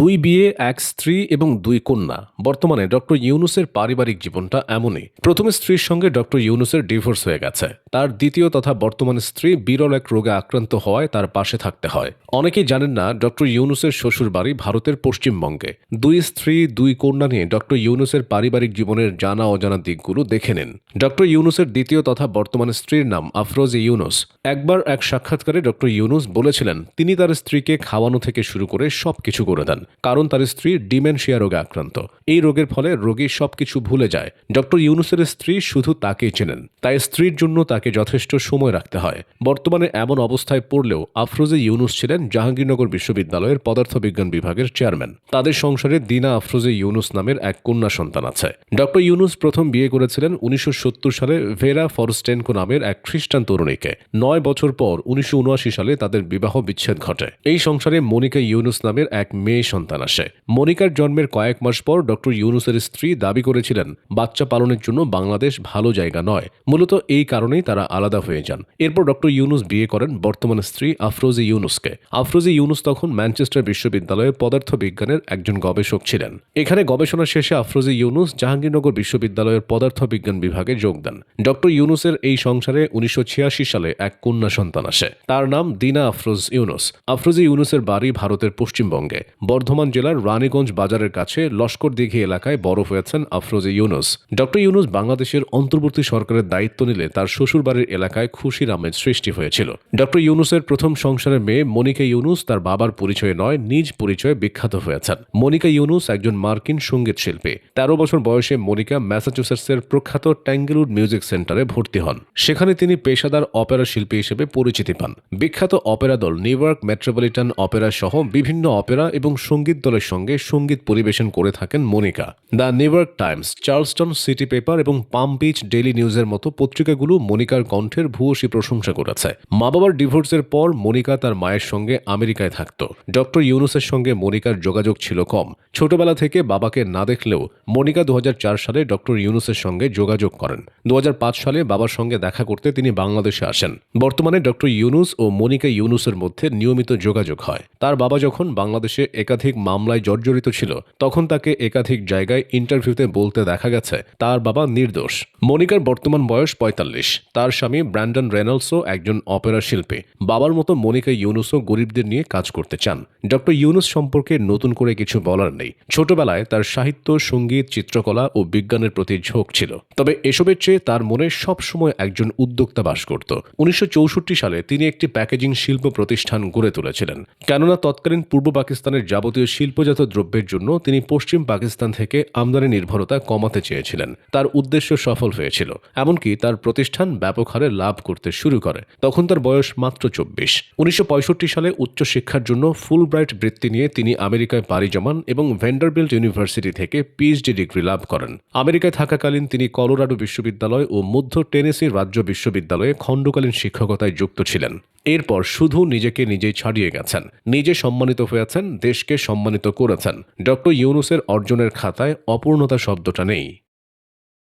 দুই বিয়ে, এক স্ত্রী এবং দুই কন্যা। বর্তমানে ডক্টর ইউনুসের পারিবারিক জীবনটা এমনই। প্রথম স্ত্রীর সঙ্গে ডক্টর ইউনুসের ডিভোর্স হয়ে গেছে। তার দ্বিতীয় তথা বর্তমান স্ত্রী বিরল এক রোগে আক্রান্ত হওয়ায় তার পাশে থাকতে হয়। অনেকেই জানেন না, ডক্টর ইউনুসের শ্বশুর বাড়ি ভারতের পশ্চিমবঙ্গে। দুই স্ত্রী, দুই কন্যা নিয়ে ডক্টর ইউনুসের পারিবারিক জীবনের জানা অজানা দিকগুলো দেখে নিন। ডক্টর ইউনুসের দ্বিতীয় তথা বর্তমান স্ত্রীর নাম আফরোজ ইউনুস। একবার এক সাক্ষাৎকারে ডক্টর ইউনুস বলেছিলেন, তিনি তার স্ত্রীকে খাওয়ানো থেকে শুরু করে সব কিছু করে দেন। কারণ তার স্ত্রী ডিমেনশিয়া রোগে আক্রান্ত। এই রোগের ফলে রোগী সবকিছু ভুলে যায়। ডক্টর ইউনুসের স্ত্রী শুধু তাকেই চেনেন। তাই স্ত্রীর জন্য তাকে যথেষ্ট সময় রাখতে হয়। বর্তমানে এমন অবস্থায় পড়লেও আফরোজে ইউনুস ছিলেন জাহাঙ্গীরনগর বিশ্ববিদ্যালয়ের পদার্থবিজ্ঞান বিভাগের চেয়ারম্যান। তাদের সংসারে দিনা আফরোজে ইউনুস নামের এক কন্যা সন্তান আছে। ডক্টর ইউনুস প্রথম বিয়ে করেছিলেন উনিশশো সত্তর সালে ভেরা ফরস্টেনকো নামের এক খ্রিস্টান তরুণীকে। নয় বছর পর উনিশশো উনআশি সালে তাদের বিবাহ বিচ্ছেদ ঘটে। এই সংসারে মনিকা ইউনুস নামের এক মেয়ে সন্তান আসে মনিকার জন্মের কয়েক মাস পর ডক্টর ইউনুসের স্ত্রী দাবি করেছিলেন, বাচ্চা পালনের জন্য বাংলাদেশ ভালো জায়গা নয়। মূলত এই কারণেই তারা আলাদা হয়ে যান। এরপর ডক্টর ইউনুস বিয়ে করেন বর্তমান স্ত্রী আফরোজি ইউনুসকে। আফরোজি ইউনুস তখন ম্যানচেস্টার বিশ্ববিদ্যালয়ের পদার্থবিজ্ঞানের একজন গবেষক ছিলেন। এখানে গবেষণা শেষে আফরোজি ইউনুস জাহাঙ্গীরনগর বিশ্ববিদ্যালয়ের পদার্থবিজ্ঞান বিভাগে যোগ দেন। ডক্টর ইউনুসের এই সংসারে উনিশশো ছিয়াশি সালে এক কন্যা সন্তান আসে। তার নাম দিনা আফরোজ ইউনুস। আফরোজি ইউনুসের বাড়ি ভারতের পশ্চিমবঙ্গে। বর্ধমান জেলার রানীগঞ্জ বাজারের কাছে লস্কর দিঘি এলাকায় বড় হয়েছেন আফরোজে ইউনুস। ডক্টর ইউনুস বাংলাদেশের অন্তর্বর্তী সরকারের দায়িত্ব নিলে তার শ্বশুরবাড়ির এলাকায় খুশির আমেজ সৃষ্টি হয়েছিল। ডক্টর ইউনুসের প্রথম সংসারের মেয়ে মনিকা ইউনুস তার বাবার পরিচয়ে নয়, নিজ পরিচয়ে বিখ্যাত হয়েছেন। মনিকা ইউনুস একজন মার্কিন সংগীত শিল্পী। তেরো বছর বয়সে মনিকা ম্যাসাচুসেটসের প্রখ্যাত ট্যাঙ্গেলউড মিউজিক সেন্টারে ভর্তি হন। সেখানে তিনি পেশাদার অপেরা শিল্পী হিসেবে পরিচিতি পান। বিখ্যাত অপেরা দল নিউ ইয়র্ক মেট্রোপলিটন অপেরা সহ বিভিন্ন অপেরা এবং সংগীত দলের সঙ্গে সংগীত পরিবেশন করে থাকেন Monica. The New Times, Charleston city paper এবং পাম বিচ ডেইলি নিউজের মতো পত্রিকাগুলো মনিকার কণ্ঠের ভূয়সী প্রশংসা করেছে। মা বাবার ডিভোর্সের পর মনিকা তার মায়ের সঙ্গে আমেরিকায় থাকত। ডক্টর ইউনুসের সঙ্গে মনিকার যোগাযোগ ছিল কম। ছোটবেলা থেকে বাবাকে না দেখলেও মনিকা দু হাজার চার সালে ডক্টর ইউনুসের সঙ্গে যোগাযোগ করেন। দু হাজার পাঁচ সালে বাবার সঙ্গে দেখা করতে তিনি বাংলাদেশে আসেন। বর্তমানে ডক্টর ইউনুস ও মনিকা ইউনুসের মধ্যে নিয়মিত যোগাযোগ হয়। তার বাবা যখন বাংলাদেশে একাধিক মামলায় জর্জরিত ছিল। তখন তাকে একাধিক জায়গায় ইন্টারভিউতে বলতে দেখা গেছে। তার বাবা নির্দোষ। মনিকার বর্তমান বয়স পঁয়তাল্লিশ। তার স্বামী ব্র্যান্ডন রেনল্ডসও একজন অপেরা শিল্পী। বাবার মতো মনিকা ইউনুসও গরিবদের নিয়ে কাজ করতে চান। ডক্টর ইউনুস সম্পর্কে নতুন করে কিছু বলার নেই। ছোটবেলায় তার সাহিত্য, সংগীত, চিত্রকলা ও বিজ্ঞানের প্রতি ঝোঁক ছিল। তবে এসবের চেয়ে তার মনে সবসময় একজন উদ্যোক্তা বাস করত। উনিশশো চৌষট্টি সালে তিনি একটি প্যাকেজিং শিল্প প্রতিষ্ঠান গড়ে তুলেছিলেন। কেননা তৎকালীন পূর্ব পাকিস্তানের যাবতীয় শিল্পজাত দ্রব্যের জন্য তিনি পশ্চিম পাকিস্তান থেকে আমদানি নির্ভরতা কমাতে চেয়েছিলেন। তার উদ্দেশ্য সফল হয়েছিল, এমনকি তার প্রতিষ্ঠান ব্যাপক হারে লাভ করতে শুরু করে। তখন তার বয়স মাত্র চব্বিশ। উনিশশো সালে উচ্চশিক্ষার জন্য ফুল ব্রাইট বৃত্তি নিয়ে তিনি আমেরিকায় পাড়ি জমান এবং ভেন্ডারবিল্ট ইউনিভার্সিটি থেকে পিএইচডি ডিগ্রি লাভ করেন। আমেরিকায় থাকাকালীন তিনি কলোরাডো বিশ্ববিদ্যালয় ও মধ্য টেনেসি রাজ্য বিশ্ববিদ্যালয়ে খণ্ডকালীন শিক্ষকতায় যুক্ত ছিলেন। এরপর শুধু নিজেকে নিজেই ছাড়িয়ে গেছেন। নিজে সম্মানিত হয়েছেন, দেশকে সম্মানিত করেছেন। ডক্টর ইউনুসের অর্জনের খাতায় অপূর্ণতা শব্দটা নেই।